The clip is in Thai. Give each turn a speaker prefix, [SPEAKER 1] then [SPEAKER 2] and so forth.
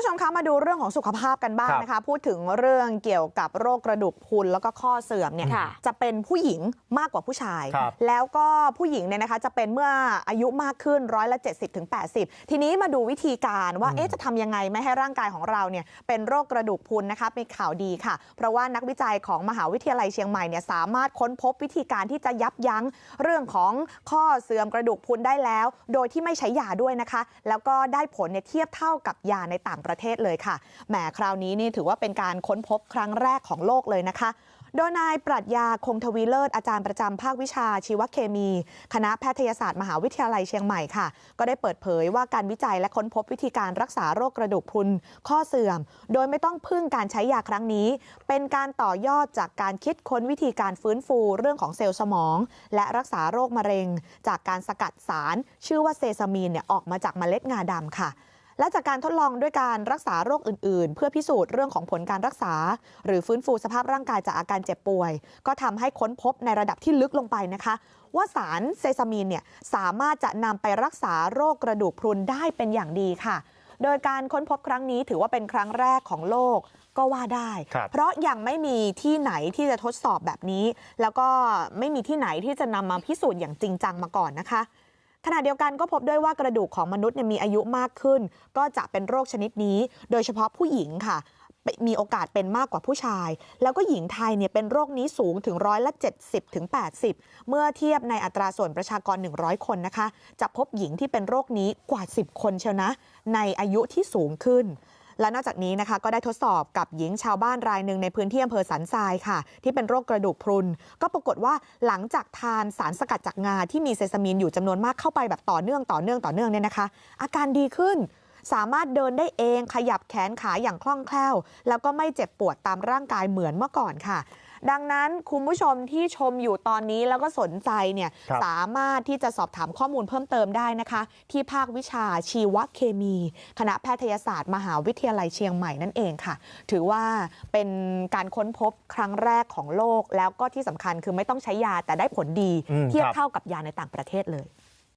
[SPEAKER 1] คุณผู้ชมคะมาดูเรื่องของสุขภาพกันบ้าง
[SPEAKER 2] ครับ
[SPEAKER 1] นะคะพูดถึงเรื่องเกี่ยวกับโรคกระดูกพรุนแล้วก็ข้อเสื่อมเนี่ย
[SPEAKER 3] ค่ะ
[SPEAKER 1] จะเป็นผู้หญิงมากกว่าผู้ชาย
[SPEAKER 2] ครับ
[SPEAKER 1] แล้วก็ผู้หญิงเนี่ยนะคะจะเป็นเมื่ออายุมากขึ้นร้อยละ70ถึง80ทีนี้มาดูวิธีการว่า
[SPEAKER 2] อืม
[SPEAKER 1] เอ๊ะจะทำยังไงไม่ให้ร่างกายของเราเนี่ยเป็นโรคกระดูกพรุนนะคะเป็นข่าวดีค่ะ เพราะว่านักวิจัยของมหาวิทยาลัยเชียงใหม่เนี่ยสามารถค้นพบวิธีการที่จะยับยั้งเรื่องของข้อเสื่อมกระดูกพรุนได้แล้ว โดยที่ไม่ใช้ยาด้วยนะคะ แล้วก็ได้ผลเนี่ยเทียบเท่ากับยาในต่างประเทศประเทศเลยค่ะแหมคราวนี้นี่ถือว่าเป็นการค้นพบครั้งแรกของโลกเลยนะคะโดยนายปรัชญาคงทวีเลิศอาจารย์ประจำภาควิชาชีวเคมี คณะแพทยศาสตร์มหาวิทยาลัยเชียงใหม่ค่ะ ก็ได้เปิดเผยว่าการวิจัยและค้นพบวิธีการรักษาโรคกระดูกพรุนข้อเสื่อม โดยไม่ต้องพึ่งการใช้ยาครั้งนี้ เป็นการต่อยอดจากการคิดค้นวิธีการฟื้นฟูเรื่องของเซลล์สมอง และรักษาโรคมะเร็ง จากการสกัดสาร ชื่อว่าเซซามีนเนี่ยออกมาจากเมล็ดงาดำค่ะ และจากการทดลองด้วยการรักษาโรคอื่น ๆ เพื่อพิสูจน์เรื่องของผลการรักษา หรือฟื้นฟูสภาพร่างกายจากอาการเจ็บป่วย ก็ทำให้ค้นพบในระดับที่ลึกลงไปนะคะ ว่าสารเซซามีนเนี่ยสามารถจะนำไปรักษาโรคกระดูกพรุนได้เป็นอย่างดีค่ะ โดยการค้นพบครั้งนี้ถือว่าเป็นครั้งแรกของโลกก็ว่าได้ เพราะยังไม่มีที่ไหนที่จะทดสอบแบบนี้ แล้วก็ไม่มีที่ไหนที่จะนำมาพิสูจน์อย่างจริงจังมาก่อนนะคะ ขณะเดียวกันก็พบด้วยว่ากระดูกของมนุษย์มีอายุมากขึ้น ก็จะเป็นโรคชนิดนี้ โดยเฉพาะผู้หญิงค่ะ มีโอกาสเป็นมากกว่าผู้ชาย แล้วก็หญิงไทยเนี่ยเป็นโรคนี้สูงถึงร้อยละ 70ถึง80 เมื่อเทียบในอัตราส่วนประชากร 100 คนนะคะ จะพบหญิงที่เป็นโรคนี้กว่า 10 คนเชียวนะ ในอายุที่สูงขึ้น และนอกจากนี้นะคะก็ได้ทดสอบกับหญิงชาวบ้านรายหนึ่งในพื้นที่อำเภอสันทรายค่ะ ที่เป็นโรคกระดูกพรุน ก็ปรากฏว่าหลังจากทานสารสกัดจากงาที่มีเซซามีนอยู่จำนวนมากเข้าไปแบบต่อเนื่องต่อเนื่องต่อเนื่องเนี่ยนะคะ อาการดีขึ้นสามารถเดินได้เองขยับแขนขาอย่างคล่องแคล่ว แล้วก็ไม่เจ็บปวดตามร่างกายเหมือนเมื่อก่อนค่ะ ดังนั้นคุณผู้ชมที่ชมอยู่ตอนนี้แล้วก็สนใจเนี่ย
[SPEAKER 2] ครับ
[SPEAKER 1] สามารถที่จะสอบถามข้อมูลเพิ่มเติมได้นะคะที่ภาควิชาชีวเคมี คณะแพทยศาสตร์ มหาวิทยาลัยเชียงใหม่นั่นเองค่ะ ถือว่าเป็นการค้นพบครั้งแรกของโลก แล้วก็ที่สำคัญคือไม่ต้องใช้ยาแต่ได้ผลดี
[SPEAKER 2] อืม
[SPEAKER 1] เทียบ
[SPEAKER 2] ครับ
[SPEAKER 1] เท่ากับยาในต่างประเทศเลย